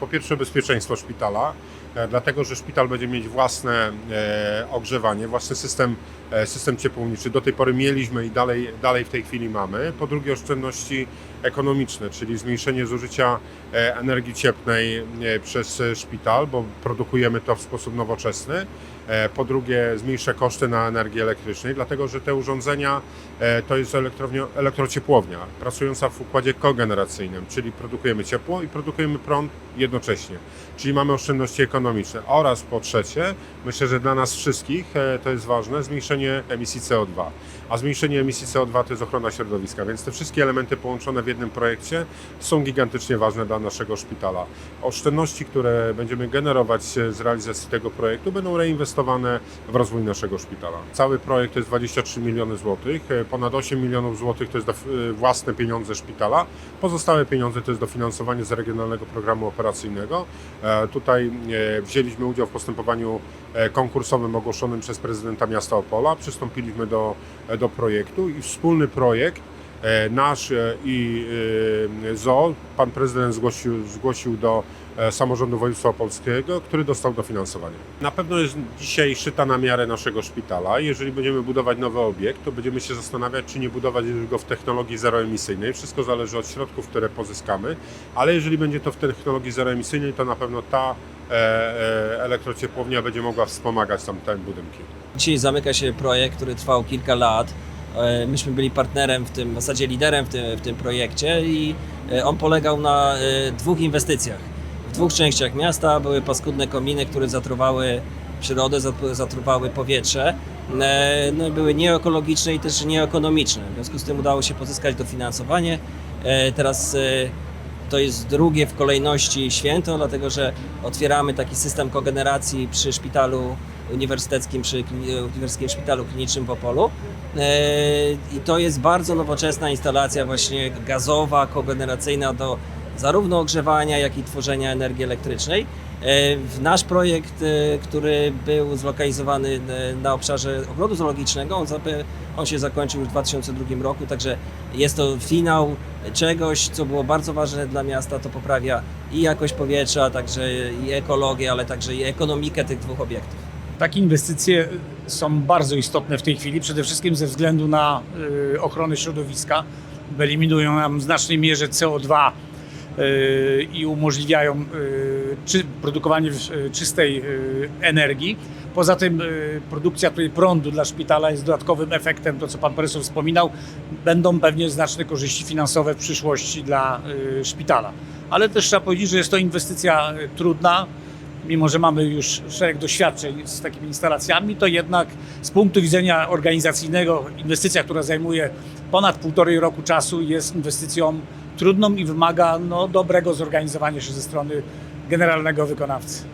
Po pierwsze bezpieczeństwo szpitala, e, dlatego że szpital będzie mieć własne e, ogrzewanie, własny system, e, system ciepłowniczy. Do tej pory mieliśmy i dalej, dalej w tej chwili mamy. Po drugie oszczędności ekonomiczne, czyli zmniejszenie zużycia energii cieplnej przez szpital, bo produkujemy to w sposób nowoczesny. Po drugie zmniejsza koszty na energię elektryczną, dlatego że te urządzenia to jest elektrociepłownia pracująca w układzie kogeneracyjnym, czyli produkujemy ciepło i produkujemy prąd jednocześnie, czyli mamy oszczędności ekonomiczne. Oraz po trzecie, myślę, że dla nas wszystkich e, to jest ważne, zmniejszenie emisji CO2. A zmniejszenie emisji CO2 to jest ochrona środowiska, więc te wszystkie elementy połączone w jednym projekcie są gigantycznie ważne dla naszego szpitala. Oszczędności, które będziemy generować z realizacji tego projektu będą reinwestowane w rozwój naszego szpitala. Cały projekt to jest 23 miliony złotych, ponad 8 milionów złotych to jest własne pieniądze szpitala, pozostałe pieniądze to jest dofinansowanie z regionalnego programu operacyjnego. E, Tutaj e, wzięliśmy udział w postępowaniu e, konkursowym ogłoszonym przez prezydenta miasta Opola, przystąpiliśmy do, do projektu i wspólny projekt e, nasz e, i e, ZOO, pan prezydent zgłosił, zgłosił do samorządu województwa opolskiego, który dostał dofinansowanie. Na pewno jest dzisiaj szyta na miarę naszego szpitala. Jeżeli będziemy budować nowy obiekt, to będziemy się zastanawiać, czy nie budować go w technologii zeroemisyjnej. Wszystko zależy od środków, które pozyskamy, ale jeżeli będzie to w technologii zeroemisyjnej, to na pewno ta elektrociepłownia będzie mogła wspomagać tam te budynki. Dzisiaj zamyka się projekt, który trwał kilka lat. E, Myśmy byli partnerem w tym, w zasadzie liderem w tym, w tym projekcie i e, on polegał na e, dwóch inwestycjach. W dwóch częściach miasta były paskudne kominy, które zatruwały przyrodę, zat- zatruwały powietrze. E, No, były nieekologiczne i też nieekonomiczne. W związku z tym udało się pozyskać dofinansowanie. E, Teraz e, to jest drugie w kolejności święto, dlatego że otwieramy taki system kogeneracji przy szpitalu uniwersyteckim, przy klini- Uniwersyteckim Szpitalu Klinicznym w Opolu. E, I to jest bardzo nowoczesna instalacja właśnie gazowa, kogeneracyjna do zarówno ogrzewania, jak i tworzenia energii elektrycznej. E, Nasz projekt, e, który był zlokalizowany e, na obszarze ogrodu zoologicznego, on, on się zakończył już w 2002 roku, także jest to finał czegoś, co było bardzo ważne dla miasta, to poprawia i jakość powietrza, także i ekologię, ale także i ekonomikę tych dwóch obiektów. Takie inwestycje są bardzo istotne w tej chwili, przede wszystkim ze względu na y, ochronę środowiska. Eliminują nam w znacznej mierze CO2 y, i umożliwiają y, produkowanie y, czystej y, energii. Poza tym y, produkcja tutaj prądu dla szpitala jest dodatkowym efektem, to co pan profesor wspominał. Będą pewnie znaczne korzyści finansowe w przyszłości dla y, szpitala. Ale też trzeba powiedzieć, że jest to inwestycja y, trudna, mimo że mamy już szereg doświadczeń z takimi instalacjami, to jednak z punktu widzenia organizacyjnego inwestycja, która zajmuje ponad półtorej roku czasu, jest inwestycją trudną i wymaga no, dobrego zorganizowania się ze strony generalnego wykonawcy.